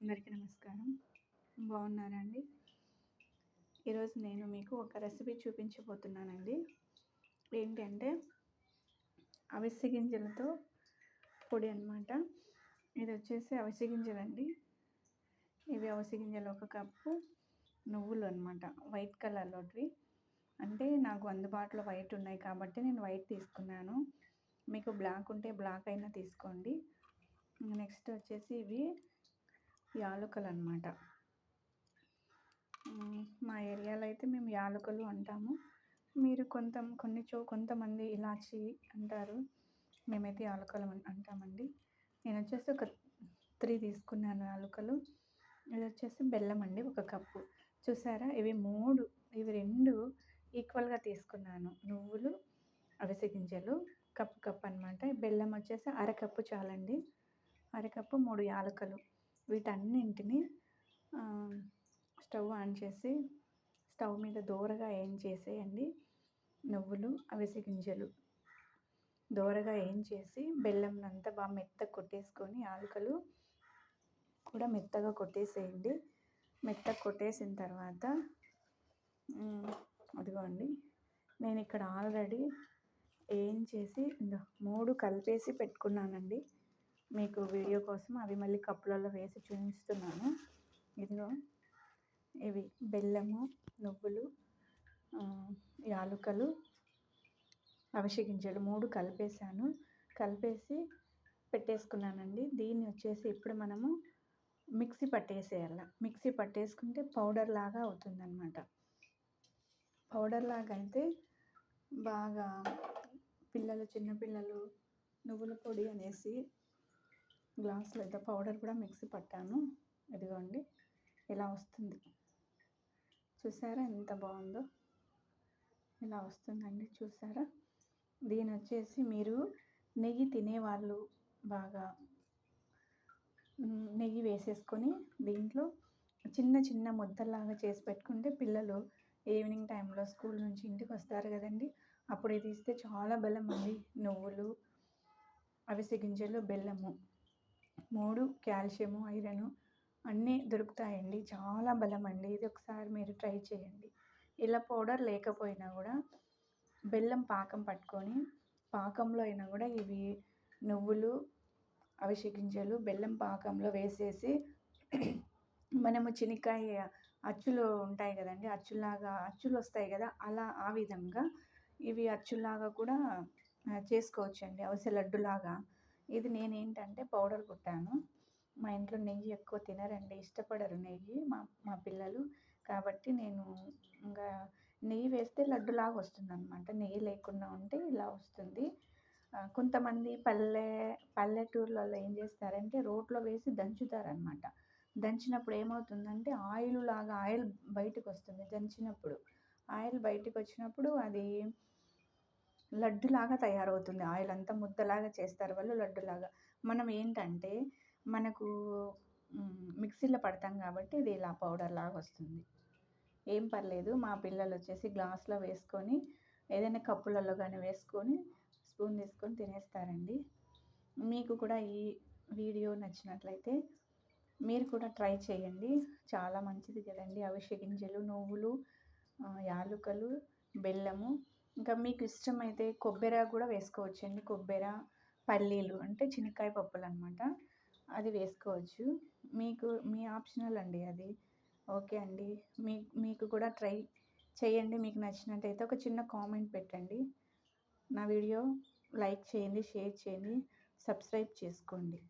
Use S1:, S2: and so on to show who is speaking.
S1: అందరికీ నమస్కారం. బాగున్నారండి? ఈరోజు నేను మీకు ఒక రెసిపీ చూపించబోతున్నానండి. ఏంటంటే అవిసె గింజలతో పొడి అనమాట ఇది వచ్చేసి అవిసె గింజలండి. ఇవి అవిసె గింజలు ఒక కప్పు నువ్వులు అనమాట వైట్ కలర్లోటివి. అంటే నాకు అందుబాటులో వైట్ ఉన్నాయి కాబట్టి నేను వైట్ తీసుకున్నాను. మీకు బ్లాక్ ఉంటే బ్లాక్ అయినా తీసుకోండి. నెక్స్ట్ వచ్చేసి ఇవి యాలకులు అనమాట మా ఏరియాలో అయితే మేము యాలకులు అంటాము. మీరు కొంత కొన్ని చో కొంతమంది ఇలాచి అంటారు. మేమైతే యాలకులు అంటామండి. నేను వచ్చేసి ఒక త్రీ తీసుకున్నాను యాలకులు. ఇది వచ్చేసి బెల్లం అండి ఒక కప్పు. చూసారా? ఇవి మూడు ఇవి రెండు ఈక్వల్గా తీసుకున్నాను. నువ్వులు అవిసె గింజలు కప్పు కప్పు అనమాట బెల్లం వచ్చేసి అరకప్పు చాలండి. అరకప్పు మూడు యాలకులు. వీటన్నింటిని స్టవ్ ఆన్ చేసి స్టవ్ మీద దోరగా ఏం చేసేయండి? నువ్వులు అవిసె గింజలు. దోరగా ఏం చేసి బెల్లం అంతా బాగా మెత్తగా కొట్టేసుకొని ఆలుకలు కూడా మెత్తగా కొట్టేసేయండి. మెత్తగా కొట్టేసిన తర్వాత అదిగోండి. నేను ఇక్కడ ఆల్రెడీ ఏం చేసి మూడు కలిపేసి పెట్టుకున్నానండి. మీకు వీడియో కోసం అవి మళ్ళీ కప్పులలో వేసి చూపిస్తున్నాను. ఇదిగో ఇవి బెల్లము నువ్వులు యాలుకలు అవిసె గింజలు మూడు కలిపేసాను కలిపేసి పెట్టేసుకున్నానండి. దీన్ని వచ్చేసి ఇప్పుడు మనము మిక్సీ పట్టేసేయాల. మిక్సీ పట్టేసుకుంటే పౌడర్ లాగా అవుతుందన్నమాట. పౌడర్ లాగా అయితే బాగా పిల్లలు చిన్నపిల్లలు నువ్వుల పొడి అనేసి గ్లాసులో అయితే పౌడర్ కూడా మిక్సీ పట్టాను. ఇదిగోండి ఇలా వస్తుంది. చూసారా ఎంత బాగుందో? ఇలా వస్తుందండి చూసారా? దీని వచ్చేసి మీరు నెయ్యి తినేవాళ్ళు బాగా నెయ్యి వేసేసుకొని దీంట్లో చిన్న చిన్న ముద్దలాగా చేసి పెట్టుకుంటే పిల్లలు ఈవినింగ్ టైంలో స్కూల్ నుంచి ఇంటికి వస్తారు కదండి. అప్పుడు ఇది ఇస్తే చాలా బలం అండి నువ్వులు అవిసె గింజలు బెల్లము. మూడు కాల్షియము ఐరన్ అన్నీ దొరుకుతాయండి. చాలా బలం అండి ఇది ఒకసారి మీరు ట్రై చేయండి. ఇలా పౌడర్ లేకపోయినా కూడా బెల్లం పాకం పట్టుకొని పాకంలో అయినా కూడా ఇవి నువ్వులు అవిసె గింజలు బెల్లం పాకంలో వేసేసి మనము చినికాయ అచ్చులు ఉంటాయి కదండి. అచ్చులాగా అచ్చులు వస్తాయి కదా అలా ఆ విధంగా ఇవి అచ్చులాగా కూడా చేసుకోవచ్చండి. అవసర లడ్డులాగా ఇది నేను ఏంటంటే పౌడర్ కుట్టాను. మా ఇంట్లో నెయ్యి ఎక్కువ తినరండి ఇష్టపడరు నెయ్యి మా మా పిల్లలు. కాబట్టి నేను ఇంకా నెయ్యి వేస్తే లడ్డులాగా వస్తుంది అనమాట నెయ్యి లేకుండా ఉంటే ఇలా వస్తుంది. కొంతమంది పల్లె పల్లెటూర్లలో ఏం చేస్తారంటే రోట్లో వేసి దంచుతారనమాట దంచినప్పుడు ఏమవుతుందంటే ఆయిల్ లాగా ఆయిల్ బయటకు వస్తుంది దంచినప్పుడు. ఆయిల్ బయటకు వచ్చినప్పుడు అది లడ్డులాగా తయారవుతుంది. ఆయిల్ అంతా ముద్దలాగా చేస్తారు వాళ్ళు లడ్డులాగా. మనం ఏంటంటే మనకు మిక్సీలో పడతాం కాబట్టి ఇది ఇలా పౌడర్ లాగా వస్తుంది. ఏం పర్లేదు మా పిల్లలు వచ్చేసి గ్లాస్లో వేసుకొని ఏదైనా కప్పులలో కానీ వేసుకొని స్పూన్ తీసుకొని తినేస్తారండి. మీకు కూడా ఈ వీడియో నచ్చినట్లయితే మీరు కూడా ట్రై చేయండి. చాలా మంచిది కదండి. అవిసె గింజలు నువ్వులు యాలుకలు బెల్లము ఇంకా మీకు ఇష్టమైతే కొబ్బరి కూడా వేసుకోవచ్చండి కొబ్బరి పల్లీలు అంటే చినక్కాయ పప్పులు అనమాట అది వేసుకోవచ్చు. మీకు మీ ఆప్షనల్ అండి అది. ఓకే అండి. మీ మీకు కూడా ట్రై చేయండి. మీకు నచ్చినట్టయితే ఒక చిన్న కామెంట్ పెట్టండి. నా వీడియో లైక్ చేయండి షేర్ చేయండి సబ్స్క్రైబ్ చేసుకోండి.